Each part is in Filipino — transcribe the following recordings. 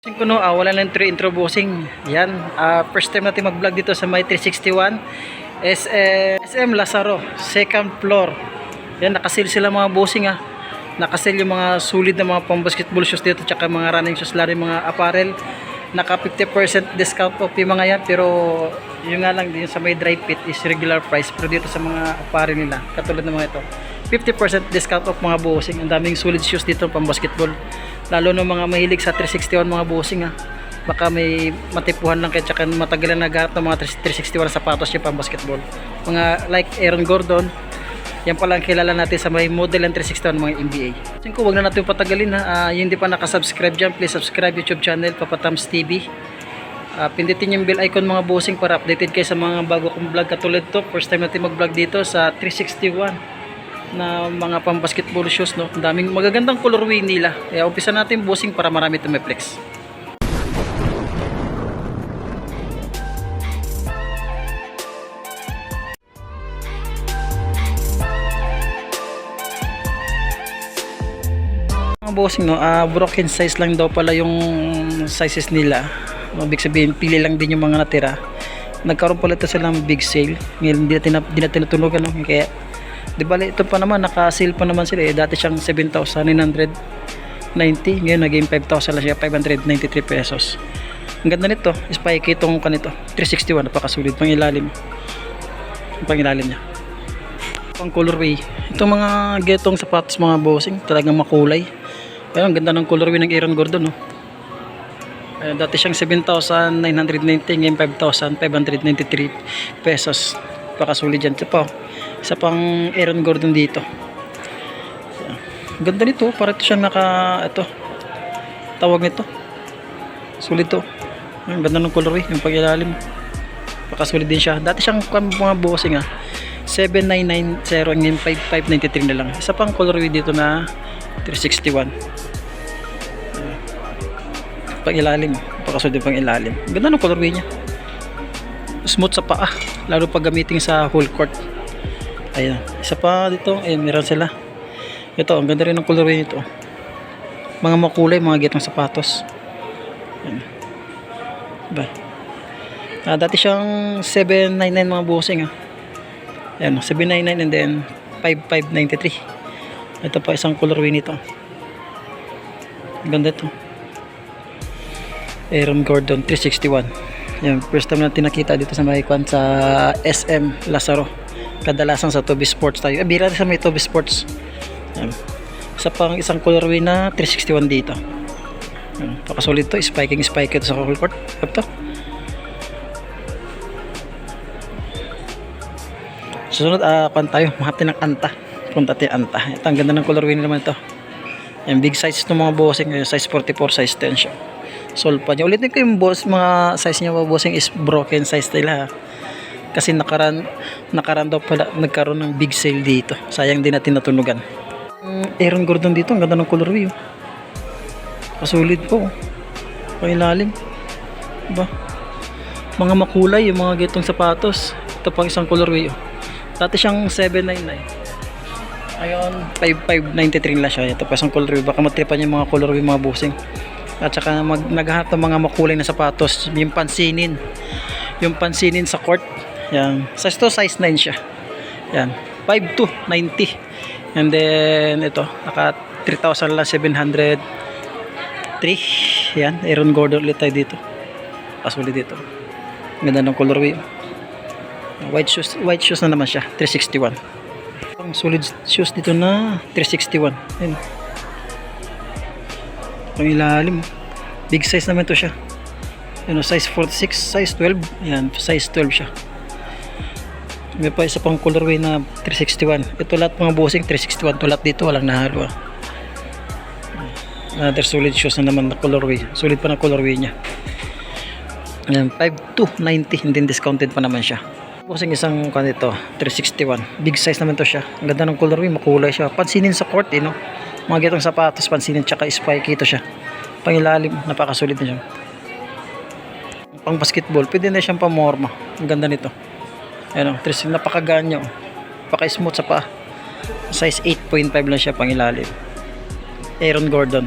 Bossing ko no, ah, wala lang 3 intro bossing. Yan, ah, first time natin mag-vlog dito sa may 361 SM, SM Lazaro, second floor. Yan, nakasil sila mga bossing ah. Nakasil yung mga solid na mga pang basketball shoes dito tsaka mga running shoes lalo mga apparel. Naka 50% discount off yung mga yan pero yung nga lang din sa may dry fit is regular price pero dito sa mga apparel nila katulad ng mga ito 50% discount off mga bossing. Ang daming solid shoes dito pang basketball. Lalo ng mga mahilig sa 361 mga bossing ha. Baka may matipuhan lang kayo tsaka matagalan na nagharap ng mga 361 sapatos yung pang basketball. Mga like Aaron Gordon, yan pala ang kilala natin sa may model ng 361 mga NBA. Kasi ko wag na natin patagalin ha. Ah, yung hindi pa nakasubscribe dyan, please subscribe YouTube channel Papatams TV. Ah, pindutin yung bell icon mga bossing para updated kayo sa mga bago kong vlog katulad to. First time natin mag-vlog dito sa 361 na mga pang basketball shoes no. Ang daming magagandang colorway nila. Kaya umpisa natin bossing para marami tumeflex. Mga bossing no, ah, broken size lang daw pala yung sizes nila. Ibig sabihin, pili lang din yung mga natira. Nagkaroon pala ito silang big sale. Ngayon, hindi natin, hindi natin natunugan. No? Kaya, di ba ito pa naman, naka-sale pa naman sila. Eh. Dati siyang 7,990. Ngayon, naging 5,000 lang siya, 593 pesos. Ang ganda nito, spike itong kanito. 361, napakasulit. Pang ilalim. Pang ilalim niya. Pang colorway. Itong mga getong sapatos mga bossing, talagang makulay. Pero ang ganda ng colorway ng Aaron Gordon, no? Ayan, dati siyang 7,990, ngayon 5,593 pesos. Pakasulit dyan. Ito pa, oh. Isa pang Aaron Gordon dito. Ang Ganda nito, para ito siyang naka, ito, tawag nito. Sulit to. Ang ganda ng colorway, yung pag-ilalim. Pakasulit din siya. Dati siyang mga bossing ah. 7990 ngayon 5593 na lang. Isa pang colorway dito na 361 pang ilalim pakasod din pang ilalim ganda ng colorway niya smooth sa paa lalo pag gamitin sa whole court ayan. Isa pa dito ayan meron sila. Ito ang ganda rin ng colorway nito. Mga makulay mga gitong sapatos. Ayan. Ba ah, dati siyang 799 mga bossing ah. Ayan 799 and then 5593 ito pa isang colorway nito. Ganda ito Aaron Gordon 361 yan first time natin nakita dito sa may kwan sa SM Lazaro kadalasan sa Toby Sports tayo. Eh, bira sa may Toby Sports. Yan. Isa pang isang colorway na 361 dito. Yan. pakasulit to. Spiking spike ito sa whole court. Ito susunod ah kwan tayo. Mahati ng anta punta tayo anta ito ang ganda ng colorway naman ito. Yan big size ng mga bossing. Eh, size 44 size 10 siya. Solpa niya. Ulitin ko yung boss, mga size niya mga bossing is broken size nila. Kasi nakaran, nakaran daw pala, nagkaroon ng big sale dito. Sayang din natin natunugan. Mm, Aaron Gordon dito, ang ganda ng colorway. Oh. Kasulid po. Ang ilalim. Diba? Mga makulay, yung mga gitong sapatos. Ito pang isang colorway. Oh. Dati siyang 799. Ayun, 5593 lang siya. Ito pa isang colorway. Baka matripan yung mga colorway mga bossing at saka mag, naghahanap ng mga makulay na sapatos yung pansinin yung pansinin sa court yan. Size to size 9 siya. Yan. 5 to 90 and then ito naka 3,000 lang 703 yan. Aaron Gordon ulit tayo dito. Pasulit dito. Ganda ng colorway. White shoes white shoes na naman siya. 361 ang solid shoes dito na 361 ayun. Pang ilalim. Big size naman to siya. Ano size 46 size 12 yan size 12 siya may pa isa pang colorway na 361 ito lahat mga bossing 361 to lahat dito walang nahalo ah. another solid shoes na naman na colorway. Solid pa na colorway niya. Yan 5 to 90 hindi discounted pa naman siya. Bossing isang kan ito 361 big size naman to siya. Ang ganda ng colorway makulay siya. Pansinin sa court eh no? Mga gitong sapatos pansinin tsaka spike ito siya. Pangilalim napakasulit na siya. Pang basketball pwede na siyang pamorma. Ang ganda nito ayun o tres napakaganyo paka smooth sa paa size 8.5 lang siya pangilalim Aaron Gordon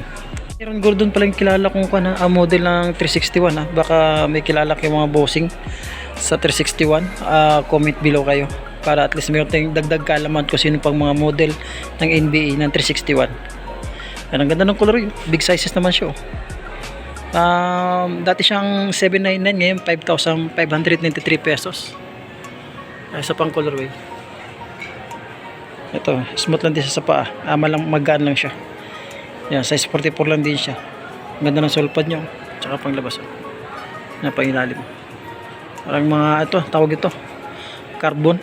Aaron Gordon pala yung kilala kong kana, ah, model ng 361 ah. Baka may kilala kayong mga bossing sa 361. Ah, comment below kayo para at least meron tayong dagdag kaalaman kung sino pang mga model ng NBA ng 361. Yan, ang ganda ng color yun. Big sizes naman siya. oh. Um, dati siyang 799 ngayon 5,593 pesos. Ay, Isa pang colorway. Ito, smooth lang din sa paa. Ama lang magaan lang siya. Yan, size 44 lang din siya. Ganda ng sulpad niyo. Tsaka pang labas. Oh. Yan, pang ilalim. Parang mga, ito, tawag ito. Carbon.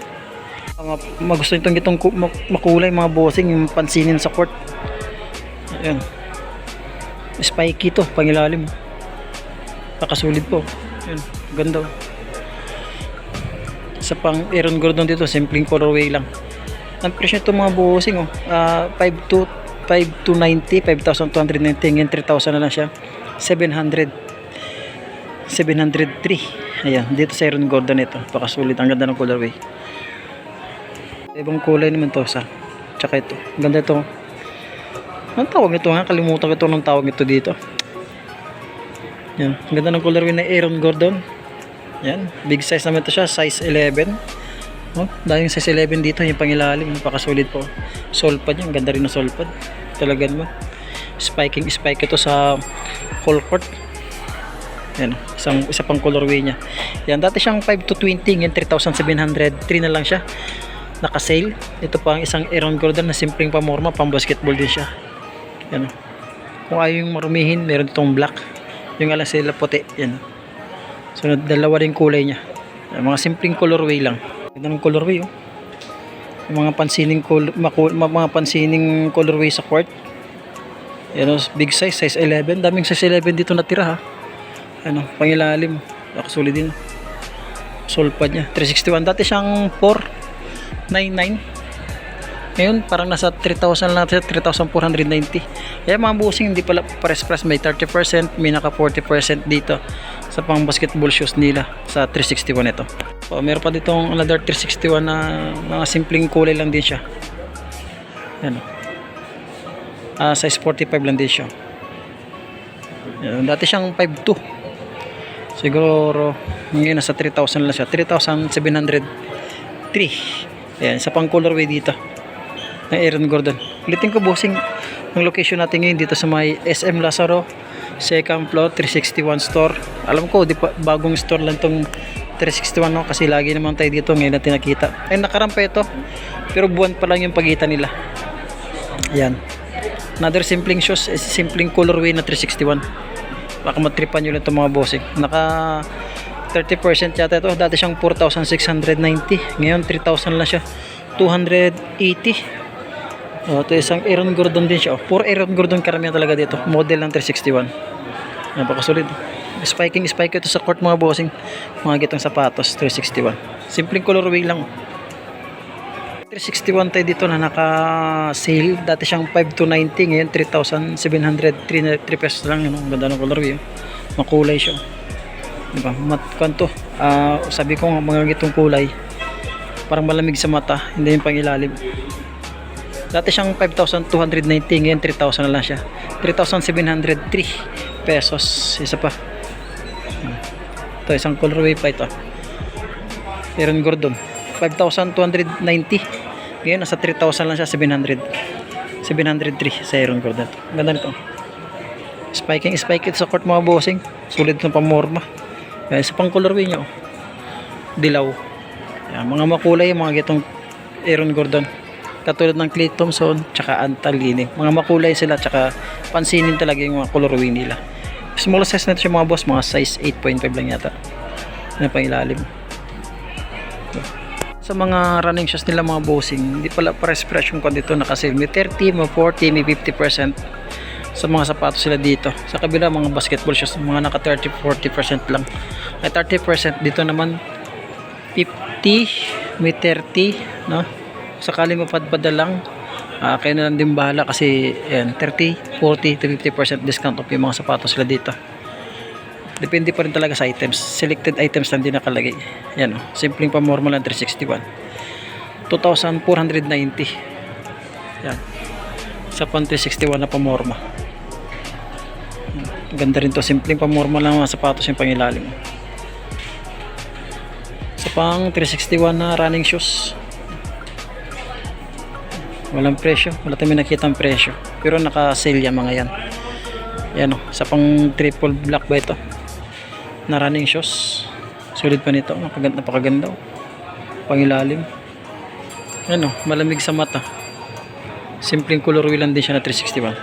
Mga, magusto itong itong ku- mak- makulay, mga bossing, yung pansinin sa court. Ayan. Spiky to, pang ilalim. Pakasulit po. Ayan, ganda. oh. Sa pang Aaron Gordon dito, simpleng colorway lang. Ang presyo nito mga bossing oh, ah 5 to 5 to 90, 5,290, ngayon 3,000 na lang siya. 700 703. Ayan, dito sa Aaron Gordon ito. Pakasulit, ang ganda ng colorway. Ibang kulay naman to sa. Tsaka ito. Ganda ito. Ang tawag ito nga, kalimutan ko ito ng tawag ito dito. Yan, ang ganda ng colorway na Aaron Gordon. Yan, big size naman ito siya, size 11. Oh, dahil yung size 11 dito, yung pangilalim, napakasulit po. Solpad yan, ganda rin ng solpad. Talagan mo. Spiking spike ito sa whole court. Yan, isang, isa pang colorway niya. Yan, dati siyang 5 to 20, ngayon 3,700. 3 na lang siya. Naka-sale. Ito pa ang isang Aaron Gordon na simpleng pamorma, pang basketball din siya. Yan. Kung ayaw yung marumihin, meron ditong black. Yung alang sila puti. Yan. So, dalawa rin kulay niya. Mga simpleng colorway lang. Ganda ng colorway, oh. Yung mga pansining col- maku- ma- mga pansining colorway sa court. Yan, oh, big size, size 11. Daming size 11 dito natira, ha. Ano, pangilalim. Nakasulit din. Solpad niya. 361. Dati siyang 499. Ngayon, parang nasa 3,000 lang siya, 3,490. Kaya mga busing, hindi pala pares-pares. May 30%, may naka 40% dito sa pang basketball shoes nila sa 361 ito. So, meron pa ditong another 361 na mga simpleng kulay lang din siya. Yan. Ah, size 45 lang din siya. Yan. Dati siyang 5'2". Siguro, ngayon nasa 3,000 lang siya. 3,703. Ayan, isa pang colorway dito. Ng Aaron Gordon. Ulitin ko bossing ang location natin ngayon dito sa may SM Lazaro second floor 361 store. Alam ko di pa, bagong store lang tong 361 no? Kasi lagi naman tayo dito ngayon natin nakita. Ay nakarampa ito. Pero buwan pa lang yung pagitan nila. Yan. Another simpling shoes is simpling colorway na 361 baka matripan nyo lang itong mga bossing. Naka 30% yata ito. Dati siyang 4,690 ngayon 3,000 lang siya. 280 Oh, ito isang Aaron Gordon din siya. Oh. Puro Aaron Gordon karamihan talaga dito. Model ng 361. Napakasulit. Spiking spike ito sa court mga bossing. Mga gitong sapatos 361. Simpleng colorway lang. 361 tayo dito na naka-sale. Dati siyang 5 to 90. Ngayon 3,700. 3, 3 pesos lang. Ano? Ang ganda ng colorway. Makulay siya. Diba? Mat, kanto. Ah, sabi ko nga mga gitong kulay. Parang malamig sa mata. Hindi yung pangilalim. Dati siyang 5,290, ngayon 3,000 na lang siya. 3,703 pesos. Isa pa. Ito, isang colorway pa ito. Aaron Gordon. 5,290. Ngayon, nasa 3,000 lang siya, 700. 703 sa Aaron Gordon. Ganda nito. Spiking, spike it sa court mga bossing. Sulit ng pamorma. Yan, isa pang colorway niya. oh. Dilaw. Yan, mga makulay, mga gitong Aaron Gordon katulad ng Clay Thompson tsaka Antalini. Mga makulay sila tsaka pansinin talaga yung mga colorway nila. Small size na siya mga boss. Mga size 8.5 lang yata. Na pang ilalim? Sa mga running shoes nila mga bossing hindi pala pares presyo ko dito nakasale may 30, may 40, may 50% sa mga sapatos sila dito. Sa kabila mga basketball shoes mga naka 30-40% lang. Ay 30% dito naman. 50 may 30 no sakali mapadpada lang. Uh, kayo na lang din bahala kasi yan, 30, 40 to 50% discount off yung mga sapatos sila dito. Depende pa rin talaga sa items. Selected items lang din nakalagay. Yan o, simpleng pamorma lang 361 2,490 yan sa pang 361 na pamorma. Ganda rin to. Simpleng pamorma lang mga sapatos yung pangilalim. Sa pang 361 na running shoes. Walang presyo. Wala tayong nakita ang presyo. Pero naka-sale yan mga yan. Yan o. Sa pang triple black ba ito? Na running shoes. Sulit pa nito. Napakaganda, o. Pangilalim. Yan o. Malamig sa mata. Simpleng colorway lang din siya na 361.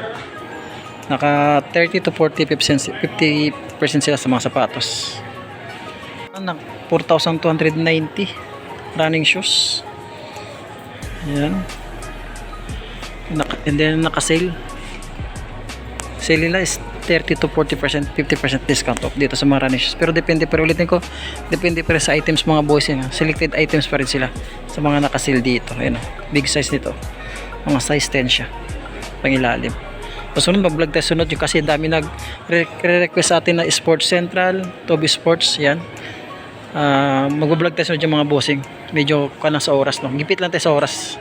Naka 30 to 40 50% 50% sila sa mga sapatos. Anak, 4,290 running shoes. Ayan. And then naka-sale. Sale nila is 30 to 40%, 50% discount off dito sa mga shoes. Pero depende pa rin, ulitin ko, depende pa rin sa items mga boys yan. ha. Selected items pa rin sila sa mga naka-sale dito. Ayan o, big size nito. Mga size 10 siya. Pangilalim. Pasunod mag-vlog tayo sunod yung kasi dami nag-request sa atin na Sports Central, Toby Sports, yan. Ah, mag-vlog tayo sunod yung mga bossing. Medyo ka sa oras, no? Gipit lang tayo sa oras.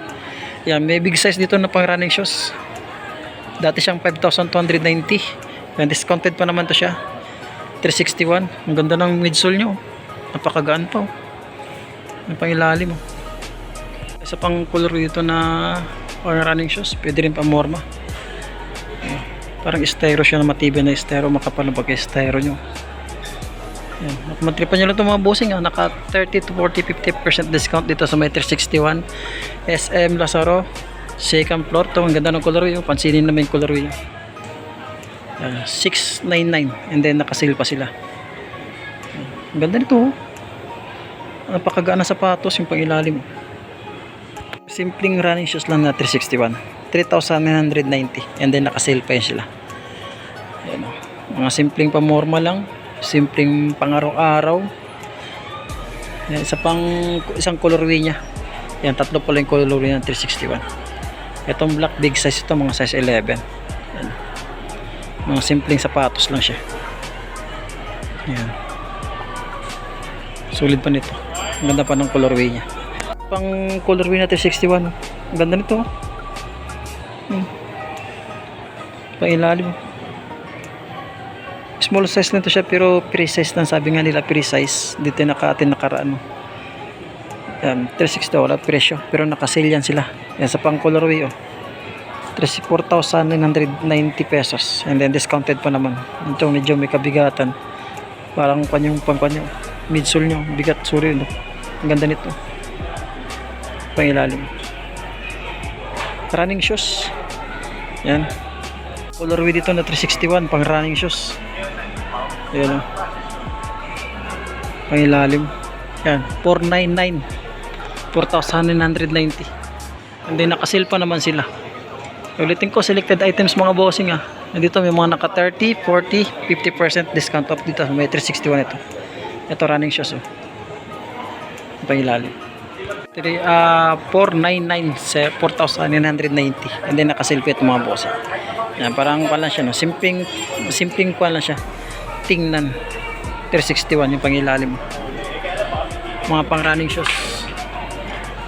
Yan, may big size dito na pang running shoes. Dati siyang 5,290. Yan, discounted pa naman to siya. 361. Ang ganda ng midsole nyo. Napakagaan pa. Oh. Ang pangilalim. Oh. Isa pang color dito na pang running shoes. Pwede rin pa morma. Parang styro siya na matibay na styro. Makapal na pag styro nyo. Yan. Matripan nyo lang itong mga bossing. Ah. Naka 30 to 40, 50% discount dito sa may 361. SM Lazaro. Second floor. Ito, ang ganda ng colorway. Oh. Pansinin naman yung colorway. Yan. 699. And then nakasale pa sila. Ang ganda nito. Oh. Napakagaan na sapatos yung pangilalim. Simpleng running shoes lang na 361. 3,990. And then nakasale pa yun sila. Ayan o. Mga simpleng pamorma lang. Simpleng pang-araw-araw. Yan, isa pang isang colorway niya. Yan, tatlo pala yung colorway ng 361. Itong black big size ito, mga size 11. Yan. Mga simpleng sapatos lang siya. Yan. Sulit pa nito. Ang ganda pa ng colorway niya. Pang colorway na 361. Ang ganda nito. Hmm. Pang ilalim. Small size na to siya pero pre-size lang. Sabi nga nila pre-size. Dito naka atin nakaraan. Yan, 360 wala presyo. Pero naka-sale yan sila. Yan sa pang colorway oh. 34,990 pesos. And then discounted pa naman. Ito medyo may kabigatan. Parang panyong pang panyo. Midsole nyo. Bigat. Sorry. No? Ang ganda nito. Pangilalim. Running shoes. Yan. Colorway dito na 361 pang running shoes. Ayan o. Pangilalim. Yan. 499. 4,990. And then nakasil pa naman sila. Ulitin ko, selected items mga bossing ah. Nandito may mga naka 30, 40, 50% discount off dito. May 361 ito. Ito running shoes oh. Pangilalim. 3, ah 499 sa 4,990 and then nakaselfie ito mga boss yan parang pala siya no simpleng kwa lang siya tingnan. 361 yung pangilalim. Mga pang running shoes.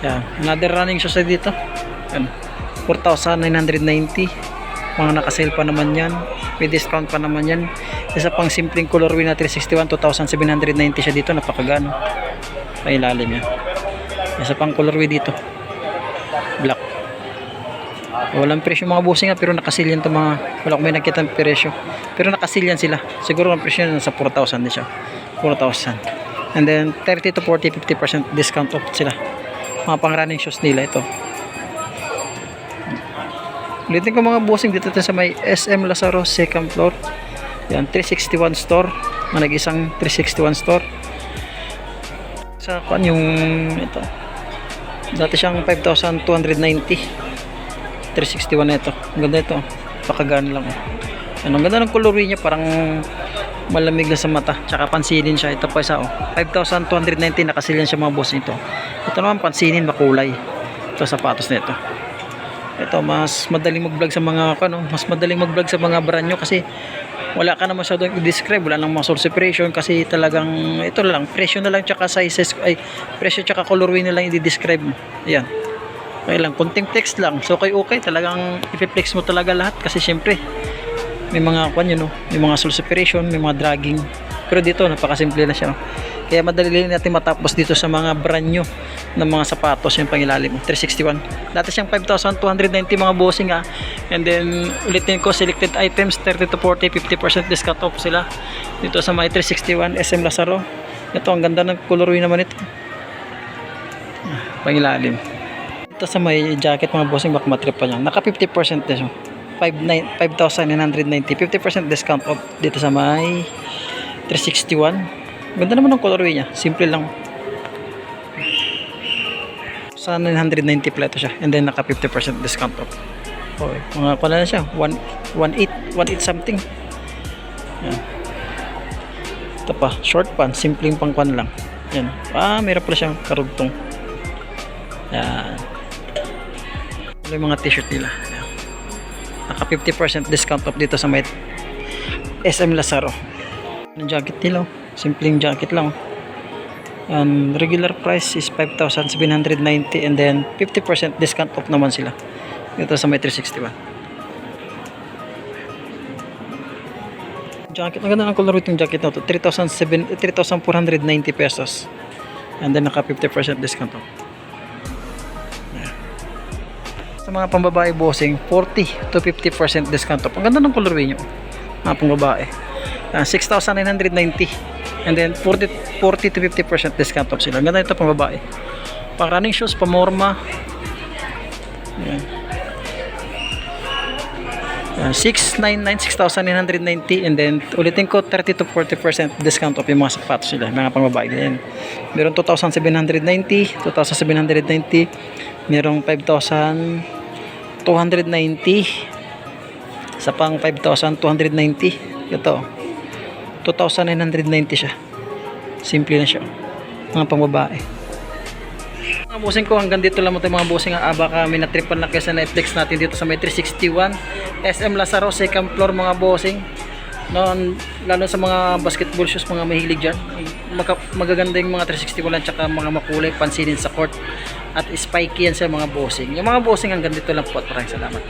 Yan. Another running shoes dito. Yan. 4,990 mga nakasale pa naman yan. May discount pa naman yan. Isa pang simpleng colorway na 361 2,790 siya dito. Napakagano. Pangilalim yan. Isa pang colorway dito. Walang presyo mga bossing nga pero nakasil yan to mga wala ko may nakita ng presyo. Pero nakasil yan sila. Siguro ang presyo nasa 4,000 din siya. 4,000. And then 30 to 40 50% discount off sila. Mga pang running shoes nila ito. Ulitin ko mga bossing dito sa may SM Lazaro second floor. Yan 361 store. Mga nag-isang 361 store. Sa kwan yung ito. Dati siyang 5,290. 361 na ito. Ang ganda ito. Pakagaan lang. Ano, ang ganda ng colorway niya. Parang malamig na sa mata. Tsaka pansinin siya. Ito pa isa. Oh. 5,290 nakasilyan siya mga boss nito. Ito naman pansinin makulay. Ito sapatos nito. Ito mas madaling mag-vlog sa mga ano, mas madaling mag-vlog sa mga brand nyo kasi wala ka na masyadong i-describe, wala nang mga source separation kasi talagang ito lang, presyo na lang tsaka sizes, ay presyo tsaka colorway na lang i-describe mo. Ayan. Okay lang, konting text lang. So okay okay, talagang i-flex mo talaga lahat kasi syempre may mga kwan yun, no? may mga soul separation, may mga dragging. Pero dito, napakasimple na siya. No? Kaya madali natin matapos dito sa mga brand new ng mga sapatos yung pangilalim. 361. Dati siyang 5,290 mga bossing ha. And then, ulitin ko, selected items, 30 to 40, 50% discount off sila. Dito sa mga 361 SM Lazaro. Ito, ang ganda ng colorway naman ito. Ah, Pangilalim. Ito sa may jacket mga bossing, baka matrip pa niya. Naka 50% din siya. 5,990, 50% discount off dito sa may 361. Ganda naman ng colorway niya. Simple lang. Sa 990 pala ito siya. And then naka 50% discount off. Okay. Mga pala na siya. 1, 1.8, 1.8 something. Yan. Ito pa. Short pan. Simpleng pang kwan lang. Yan. Ah, meron pala siyang karugtong. Yan. Ito yung mga t-shirt nila. Naka 50% discount off dito sa may SM Lazaro. Ang jacket nila. oh. Simpleng jacket lang. oh. And regular price is 5,790 and then 50% discount off naman sila. Dito sa may 361. Jacket, ang ganda ng color itong jacket na to. 3,700 3,490 pesos. And then naka 50% discount off. Sa mga pambabae bossing, 40 to 50% discount off. Ang ganda ng colorway nyo. Mga pambabae. Ah, 6,990. And then 40, 40 to 50% discount off sila. Ang ganda ito pang babae. Pang running shoes, pamorma. Yan. Yan, 699, 6,990 and then ulitin ko 30 to 40% discount off yung mga sapatos nila, mga pang babae din. Meron 2,790, 2,790, merong 5,290, sa pang 5,290, ito, 2,990 siya. Simple na siya. Mga pangbabae. Mga busing ko, hanggang dito lang mo tayo mga busing. Ah, baka may natripan na kesa na i-flex natin dito sa may 361. SM Lazaro, second floor mga busing. No, lalo sa mga basketball shoes, mga mahilig dyan. Maka, magaganda yung mga 361 lang, tsaka mga makulay, pansinin sa court. At spiky yan sa mga bossing. Yung mga bossing hanggang dito lang po at maraming salamat.